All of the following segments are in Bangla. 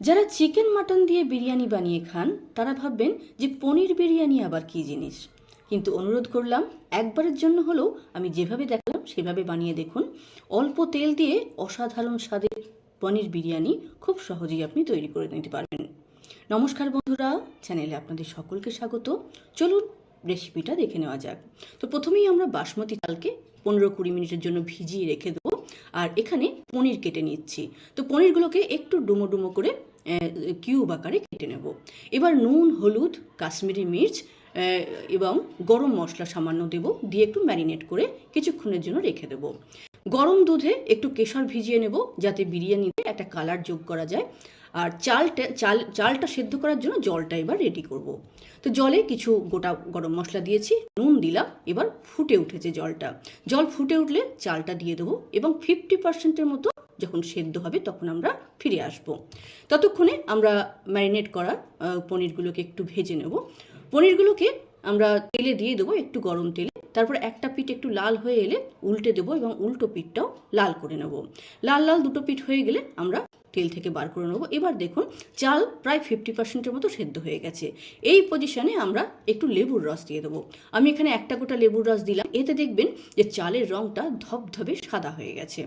যারা চিকেন মাটন দিয়ে বিরিয়ানি বানিয়ে খান, তারা ভাববেন যে পনির বিরিয়ানি আবার কী জিনিস। কিন্তু অনুরোধ করলাম, একবারের জন্য হলেও আমি যেভাবে দেখালাম, সেভাবে বানিয়ে দেখুন। অল্প তেল দিয়ে অসাধারণ স্বাদের পনির বিরিয়ানি খুব সহজেই আপনি তৈরি করে নিতে পারবেন। নমস্কার বন্ধুরা, চ্যানেলে আপনাদের সকলকে স্বাগত। চলুন রেসিপিটা দেখে নেওয়া যাক। তো প্রথমেই আমরা বাসমতি চালকে পনেরো কুড়ি মিনিটের জন্য ভিজিয়ে রেখে দেবো। আর এখানে পনির কেটে নিচ্ছি। তো পনিরগুলোকে একটু ডুমো ডুমো করে কিউব আকারে কেটে নেব। এবার নুন, হলুদ, কাশ্মীরি মির্চ এবং গরম মশলা সামান্য দেব, দিয়ে একটু ম্যারিনেট করে কিছুক্ষণের জন্য রেখে দেব। গরম দুধে একটু কেশর ভিজিয়ে নেব, যাতে বিরিয়ানিতে একটা কালার যোগ করা যায়। আর চালটা চাল, চালটা সেদ্ধ করার জন্য জলটা এবার রেডি করব। তো জলে কিছু গোটা গরম মশলা দিয়েছি, নুন দিলাম, এবার ফুটে উঠেছে জলটা। জল ফুটে উঠলে চালটা দিয়ে দেবো এবং ফিফটি পার্সেন্টের মতো যখন সেদ্ধ হবে তখন আমরা ফিরে আসব। ততক্ষণে আমরা ম্যারিনেট করা পনিরগুলোকে একটু ভেজে নেব। পনিরগুলোকে আমরা তেলে দিয়ে দেবো একটু গরম তেলে, তারপর একটা পিঠ একটু লাল হয়ে এলে উল্টে দেবো এবং উল্টো পিঠটাও লাল করে নেব। লাল লাল দুটো পিঠ হয়ে গেলে আমরা তেল থেকে বার করে নেব। এবার দেখুন, চাল প্রায় ফিফটি পার্সেন্টের মতো সেদ্ধ হয়ে গেছে। এই পজিশনে আমরা একটু লেবুর রস দিয়ে দেবো। আমি এখানে একটা গোটা লেবুর রস দিলাম। এতে দেখবেন যে চালের রঙটা ধবধবে সাদা হয়ে গেছে।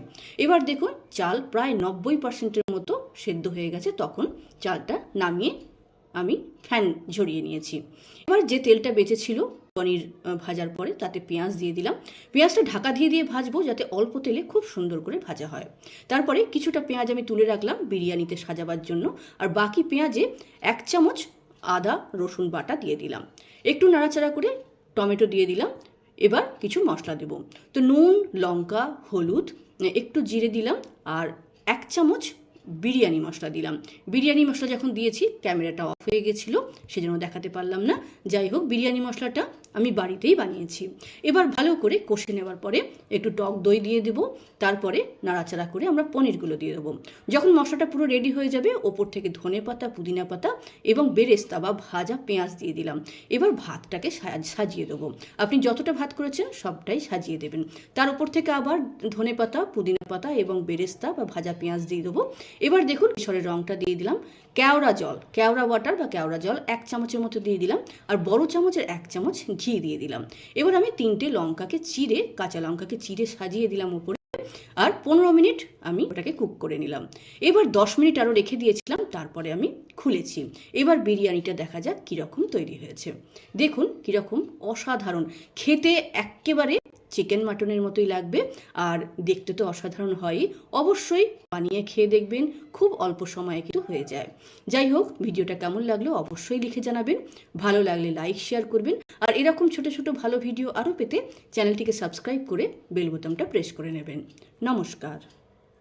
এবার দেখুন, চাল প্রায় নব্বই পার্সেন্টের মতো সেদ্ধ হয়ে গেছে। তখন চালটা নামিয়ে আমি ফ্যান ঝরিয়ে নিয়েছি। এবার যে তেলটা বেঁচেছিল পনির ভাজার পরে তাতে পেঁয়াজ দিয়ে দিলাম। পেঁয়াজটা ঢাকা দিয়ে দিয়ে ভাজবো যাতে অল্প তেলে খুব সুন্দর করে ভাজা হয়। তারপরে কিছুটা পেঁয়াজ আমি তুলে রাখলাম বিরিয়ানিতে সাজাবার জন্য। আর বাকি পেঁয়াজে এক চামচ আদা, রসুন বাটা দিয়ে দিলাম। একটু নাড়াচাড়া করে টমেটো দিয়ে দিলাম। এবার কিছু মশলা দেব। তো নুন, লঙ্কা, হলুদ, একটু জিরে দিলাম আর এক চামচ বিরিয়ানি মশলা দিলাম। বিরিয়ানি মশলা যখন দিয়েছি, ক্যামেরাটা হয়ে গেছিল, সেজন্য দেখাতে পারলাম না। যাই হোক, বিরিয়ানি মশলাটা আমি বাড়িতেই বানিয়েছি। এবার ভালো করে কষে নেওয়ার পরে একটু টক দই দিয়ে দেবো, তারপরে নাড়াচাড়া করে আমরা পনিরগুলো দিয়ে দেবো। যখন মশলাটা পুরো রেডি হয়ে যাবে, ওপর থেকে ধনে পাতা, পুদিনা পাতা এবং বেরেস্তা বা ভাজা পেঁয়াজ দিয়ে দিলাম। এবার ভাতটাকে সাজিয়ে দেবো। আপনি যতটা ভাত করেছেন, সবটাই সাজিয়ে দেবেন। তার উপর থেকে আবার ধনে পাতা, পুদিনা পাতা এবং বেরেস্তা বা ভাজা পেঁয়াজ দিয়ে দেবো। এবার দেখুন কেশরের রঙটা দিয়ে দিলাম। কেওড়া জল, কেওড়া ওয়াটার বা কেওড়া জল এক চামচের মতো দিয়ে দিলাম আর বড় চামচের এক চামচ ঘি দিয়ে দিলাম। এবার আমি তিনটে লঙ্কাকে চিড়ে, কাঁচা লঙ্কাকে চিড়ে সাজিয়ে দিলাম উপরে আর পনেরো মিনিট আমি ওটাকে কুক করে নিলাম। এবার দশ মিনিট আরও রেখে দিয়েছিলাম, তারপরে আমি খুলেছি। এবার বিরিয়ানিটা দেখা যাক কীরকম তৈরি হয়েছে। দেখুন কীরকম অসাধারণ। খেতে এক্কেবারে চিকেন মাটনের মতোই লাগবে। আর দেখতে তো অসাধারণ হয়ই অবশ্যই বানিয়ে খেয়ে দেখবেন, খুব অল্প সময়ে কিন্তু হয়ে যায়। যাই হোক, ভিডিওটা কেমন লাগল অবশ্যই লিখে জানাবেন। ভালো লাগলে লাইক, শেয়ার করবেন। আর এরকম ছোট ছোট ভালো ভিডিও আরও পেতে চ্যানেলটিকে সাবস্ক্রাইব করে বেল বোতামটা প্রেস করে নেবেন। নমস্কার।